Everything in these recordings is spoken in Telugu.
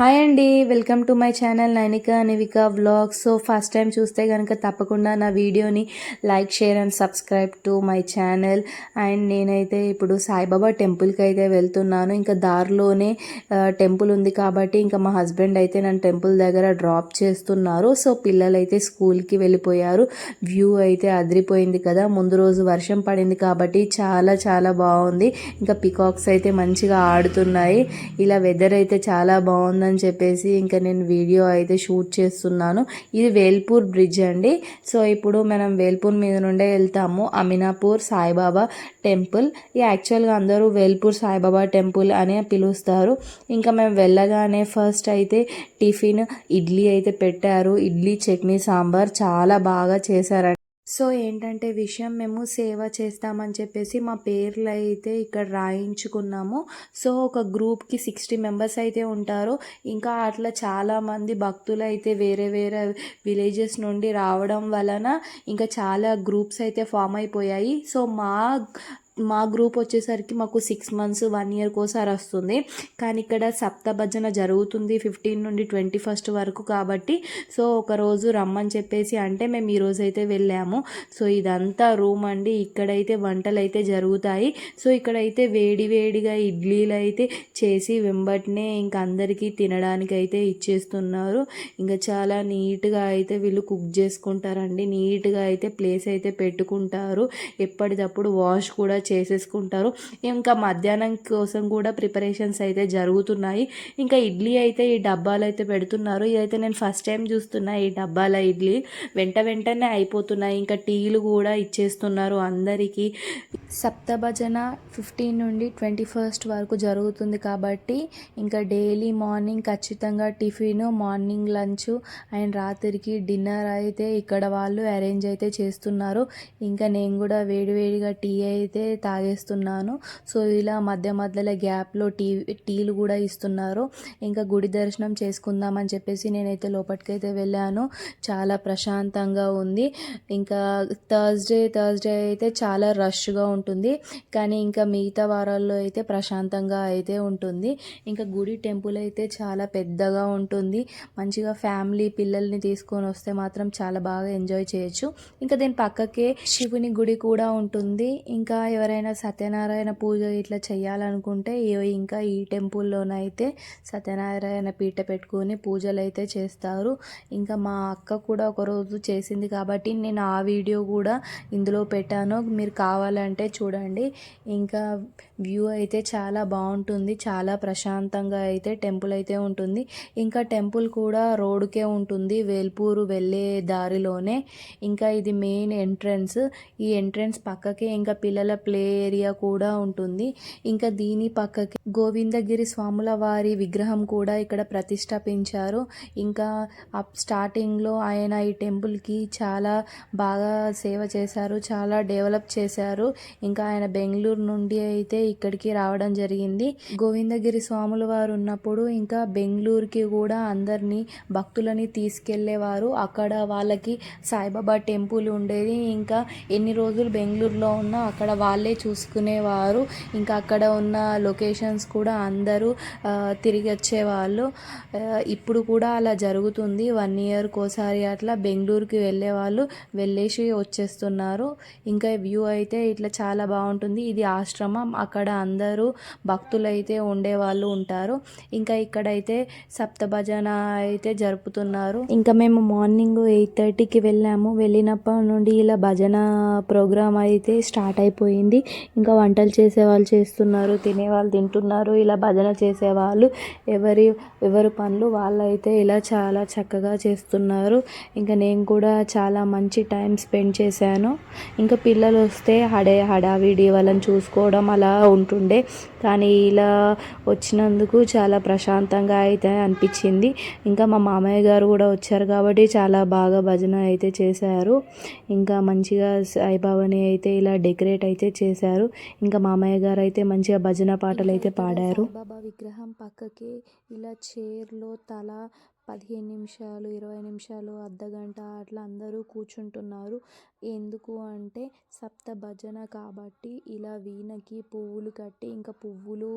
హాయ్ అండి welcome to my channel Nainika Nivika vlogs. So first time చూస్తే కనుక తప్పకుండా నా వీడియోని like share and subscribe to my channel. And నేనైతే ఇప్పుడు సాయిబాబా టెంపుల్కి అయితే వెళ్తున్నాను. ఇంకా దారిలోనే టెంపుల్ ఉంది కాబట్టి ఇంకా మా హస్బెండ్ అయితే నన్ను టెంపుల్ దగ్గర డ్రాప్ చేస్తున్నారు. సో పిల్లలైతే స్కూల్కి వెళ్ళిపోయారు. వ్యూ అయితే అదిరిపోయింది కదా. ముందు రోజు వర్షం పడింది కాబట్టి చాలా చాలా బాగుంది. ఇంకా పికాక్స్ అయితే మంచిగా ఆడుతున్నాయి. ఇలా వెదర్ అయితే చాలా బాగుందని అని చెప్పేసి ఇంకా నేను వీడియో అయితే షూట్ చేస్తున్నాను. ఇది వేల్పూర్ బ్రిడ్జ్ అండి. సో ఇప్పుడు మనం వేల్పూర్ మీద నుండే వెళ్తాము. అమినాపూర్ సాయిబాబా టెంపుల్. ఈ యాక్చువల్గా అందరూ వేల్పూర్ సాయిబాబా టెంపుల్ అనే పిలుస్తారు. ఇంకా మేము వెళ్ళగానే ఫస్ట్ అయితే టిఫిన్ ఇడ్లీ అయితే పెట్టారు. ఇడ్లీ చట్నీ సాంబార్ చాలా బాగా చేశారండి. సో ఏంటంటే విషయం మేము సేవ చేస్తామని చెప్పేసి మా పేర్లు అయితే ఇక్కడ రాయించుకున్నాము. సో ఒక గ్రూప్కి సిక్స్టీ మెంబర్స్ అయితే ఉంటారు. ఇంకా అట్లా చాలామంది భక్తులు అయితే వేరే వేరే విలేజెస్ నుండి రావడం వలన ఇంకా చాలా గ్రూప్స్ అయితే ఫామ్ అయిపోయాయి. సో మా మా గ్రూప్ వచ్చేసరికి మాకు సిక్స్ మంత్స్ వన్ ఇయర్కి ఒకసారి వస్తుంది. కానీ ఇక్కడ సప్త భజన జరుగుతుంది ఫిఫ్టీన్ నుండి ట్వంటీ ఫస్ట్ వరకు కాబట్టి సో ఒకరోజు రమ్మని చెప్పేసి అంటే మేము ఈరోజు అయితే వెళ్ళాము. సో ఇదంతా రూమ్ అండి. ఇక్కడైతే వంటలు అయితే జరుగుతాయి. సో ఇక్కడైతే వేడి వేడిగా ఇడ్లీలు అయితే చేసి వెంబటనే ఇంకా అందరికీ తినడానికి అయితే ఇచ్చేస్తున్నారు. ఇంకా చాలా నీట్గా అయితే వీళ్ళు కుక్ చేసుకుంటారండి. నీట్గా అయితే ప్లేస్ అయితే పెట్టుకుంటారు. ఎప్పటికప్పుడు వాష్ కూడా చేసేసుకుంటారు. ఇంకా మధ్యాహ్నం కోసం కూడా ప్రిపరేషన్స్ అయితే జరుగుతున్నాయి. ఇంకా ఇడ్లీ అయితే ఈ డబ్బాలు అయితే పెడుతున్నారు. ఇదైతే నేను ఫస్ట్ టైం చూస్తున్నా ఈ డబ్బాల ఇడ్లీ. వెంట వెంటనే అయిపోతున్నాయి. ఇంకా టీలు కూడా ఇచ్చేస్తున్నారు అందరికీ. సప్తభజన ఫిఫ్టీన్ నుండి ట్వంటీ ఫస్ట్ వరకు జరుగుతుంది కాబట్టి ఇంకా డైలీ మార్నింగ్ ఖచ్చితంగా టిఫిన్ మార్నింగ్ లంచ్ అండ్ రాత్రికి డిన్నర్ అయితే ఇక్కడ వాళ్ళు అరేంజ్ అయితే చేస్తున్నారు. ఇంకా నేను కూడా వేడివేడిగా టీ అయితే తాగేస్తున్నాను. సో ఇలా మధ్య మధ్యలో గ్యాప్లో టీ టీలు కూడా ఇస్తున్నారు. ఇంకా గుడి దర్శనం చేసుకుందామని చెప్పేసి నేనైతే లోపలికైతే వెళ్ళాను. చాలా ప్రశాంతంగా ఉంది. ఇంకా థర్స్డే థర్స్డే అయితే చాలా రష్గా ఉంటుంది. కానీ ఇంకా మిగతా వారాల్లో అయితే ప్రశాంతంగా అయితే ఉంటుంది. ఇంకా గుడి టెంపుల్ అయితే చాలా పెద్దగా ఉంటుంది. మంచిగా ఫ్యామిలీ పిల్లల్ని తీసుకొని వస్తే మాత్రం చాలా బాగా ఎంజాయ్ చేయొచ్చు. ఇంకా దీని పక్కకే శివుని గుడి కూడా ఉంటుంది. ఇంకా ఎవరైనా సత్యనారాయణ పూజ ఇట్లా చేయాలనుకుంటే ఇంకా ఈ టెంపుల్లోనైతే సత్యనారాయణ పీట పెట్టుకొని పూజలు అయితే చేస్తారు. ఇంకా మా అక్క కూడా ఒకరోజు చేసింది కాబట్టి నేను ఆ వీడియో కూడా ఇందులో పెట్టాను. మీరు కావాలంటే చూడండి. ఇంకా వ్యూ అయితే చాలా బాగుంటుంది. చాలా ప్రశాంతంగా అయితే టెంపుల్ అయితే ఉంటుంది. ఇంకా టెంపుల్ కూడా రోడ్కే ఉంటుంది. వేల్పూరు వెళ్ళే దారిలోనే. ఇంకా ఇది మెయిన్ ఎంట్రన్స్. ఈ ఎంట్రన్స్ పక్కకే ఇంకా పిల్లల ప్లే ఏరియా కూడా ఉంటుంది. ఇంకా దీని పక్కకి గోవిందగిరి స్వాముల వారి విగ్రహం కూడా ఇక్కడ ప్రతిష్టాపించారు ఇంకా అప్ స్టార్టింగ్లో ఆయన ఈ టెంపుల్కి చాలా బాగా సేవ చేశారు చాలా డెవలప్ చేశారు. ఇంకా ఆయన బెంగళూరు నుండి అయితే ఇక్కడికి రావడం జరిగింది. గోవిందగిరి స్వాముల వారు ఉన్నప్పుడు ఇంకా బెంగళూరుకి కూడా అందరినీ భక్తులని తీసుకెళ్ళేవారు. అక్కడ వాళ్ళకి సాయిబాబా టెంపుల్ ఉండేది. ఇంకా ఎన్ని రోజులు బెంగళూరులో ఉన్నా అక్కడ వాళ్ళ చూసుకునేవారు. ఇంకా అక్కడ ఉన్న లొకేషన్స్ కూడా అందరూ తిరిగి వచ్చేవాళ్ళు. ఇప్పుడు కూడా అలా జరుగుతుంది. వన్ ఇయర్కి ఒకసారి అట్లా బెంగళూరుకి వెళ్ళే వాళ్ళు వెళ్ళేసి వచ్చేస్తున్నారు. ఇంకా వ్యూ అయితే ఇట్లా చాలా బాగుంటుంది. ఇది ఆశ్రమం. అక్కడ అందరూ భక్తులు అయితే ఉండేవాళ్ళు ఉంటారు. ఇంకా ఇక్కడైతే సప్త భజన అయితే జరుపుతున్నారు. ఇంకా మేము మార్నింగ్ ఎయిట్ థర్టీకి వెళ్ళాము. వెళ్ళినప్పటి నుండి ఇలా భజన ప్రోగ్రామ్ అయితే స్టార్ట్ అయిపోయింది. ఇంకా వంటలు చేసే వాళ్ళు చేస్తున్నారు తినే వాళ్ళు తింటున్నారు ఇలా భజన చేసేవాళ్ళు. ఎవరి ఎవరి పనులు వాళ్ళైతే ఇలా చాలా చక్కగా చేస్తున్నారు. ఇంకా నేను కూడా చాలా మంచి టైం స్పెండ్ చేశాను. ఇంకా పిల్లలు వస్తే హడే హడావిడి వాళ్ళని చూసుకోవడం అలా ఉంటుండే. కానీ ఇలా వచ్చినందుకు చాలా ప్రశాంతంగా అయితే అనిపించింది. ఇంకా మా మామయ్య గారు కూడా వచ్చారు కాబట్టి చాలా బాగా భజన అయితే చేశారు. ఇంకా మంచిగా సాయిబాబాని అయితే ఇలా డెకరేట్ అయితే చేశారు. ఇంకా మామయ్య గారు అయితే మంచిగా భజన పాటలు అయితే పాడారు. బాబా విగ్రహం పక్కకి ఇలా చైర్లో తల పదిహేను నిమిషాలు ఇరవై నిమిషాలు అర్ధగంట అట్లా అందరూ కూర్చుంటున్నారు. ఎందుకు అంటే సప్త భజన కాబట్టి ఇలా వీణకి పువ్వులు కట్టి ఇంకా పువ్వులు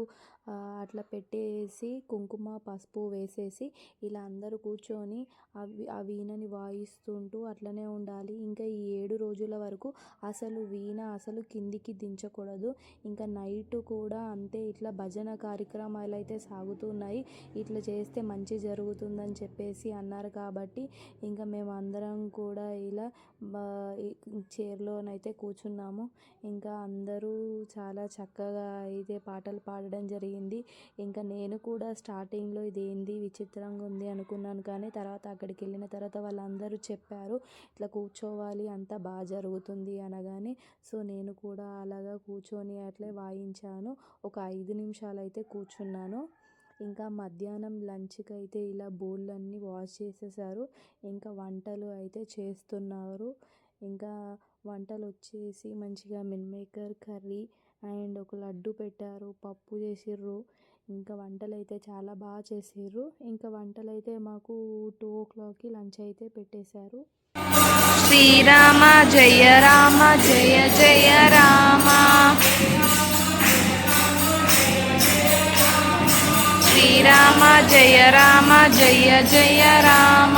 అట్లా పెట్టేసి కుంకుమ పసుపు వేసేసి ఇలా అందరూ కూర్చొని అవి ఆ వీణని వాయిస్తుంటూ అట్లనే ఉండాలి. ఇంకా ఈ ఏడు రోజుల వరకు అసలు వీణ అసలు కిందికి దించకూడదు. ఇంకా నైట్ కూడా అంతే ఇట్లా భజన కార్యక్రమాలు అయితే సాగుతున్నాయి. ఇట్లా చేస్తే మంచి జరుగుతుందని చెప్పేసి అన్నారు కాబట్టి ఇంకా మేము అందరం కూడా ఇలా చైర్లోనైతే కూర్చున్నాము. ఇంకా అందరూ చాలా చక్కగా అయితే పాటలు పాడడం జరిగింది. ఇంకా నేను కూడా స్టార్టింగ్లో ఇది విచిత్రంగా ఉంది అనుకున్నాను కానీ తర్వాత అక్కడికి వెళ్ళిన తర్వాత వాళ్ళందరూ చెప్పారు ఇట్లా కూర్చోవాలి అంతా బాగా జరుగుతుంది అనగానే. సో నేను కూడా అలాగా కూర్చొని అట్లే వాయించాను. ఒక ఐదు నిమిషాలు అయితే కూర్చున్నాను. ఇంకా మధ్యాహ్నం లంచ్కి అయితే ఇలా బోళ్ళన్నీ వాష్ చేసేసారు. ఇంకా వంటలు అయితే చేస్తున్నారు. ఇంకా వంటలు వచ్చేసి మంచిగా మిల్ మేకర్ కర్రీ అండ్ ఒక లడ్డు పెట్టారు పప్పు చేసిర్రు. ఇంకా వంటలు అయితే చాలా బాగా చేసిర్రు. ఇంకా వంటలు అయితే మాకు టూ ఓ క్లాక్కి లంచ్ అయితే పెట్టేశారు. శ్రీరామ జయ రామ జయ జయ రామ. శ్రీరామ జయ రామ జయ జయ రామ.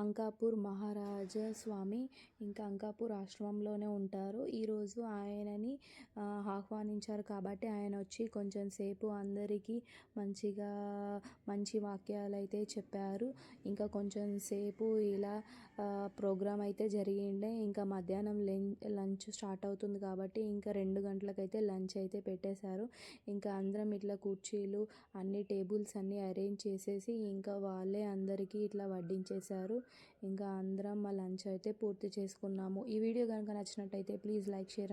అంకాపూర్ మహారాజా స్వామి ఇంకా అంకాపూర్ ఆశ్రమంలోనే ఉంటారు. ఈరోజు ఆయనని ఆహ్వానించారు కాబట్టి ఆయన వచ్చి కొంచెం సేపు అందరికీ మంచిగా మంచి వాక్యాలు అయితే చెప్పారు. ఇంకా కొంచెం సేపు ఇలా ప్రోగ్రామ్ అయితే జరిగిండే. ఇంకా మధ్యాహ్నం లంచ్ స్టార్ట్ అవుతుంది కాబట్టి ఇంకా రెండు గంటలకైతే లంచ్ అయితే పెట్టేశారు. ఇంకా అందరం ఇట్లా కుర్చీలు అన్ని టేబుల్స్ అన్నీ అరేంజ్ చేసేసి ఇంకా వాళ్ళే అందరికీ ఇట్లా వడ్డించేశారు. ఇంకా అందరం మా లంచ్ అయితే పూర్తి చేసుకున్నాము. ఈ వీడియో కనుక నచ్చినట్టయితే ప్లీజ్ లైక్ షేర్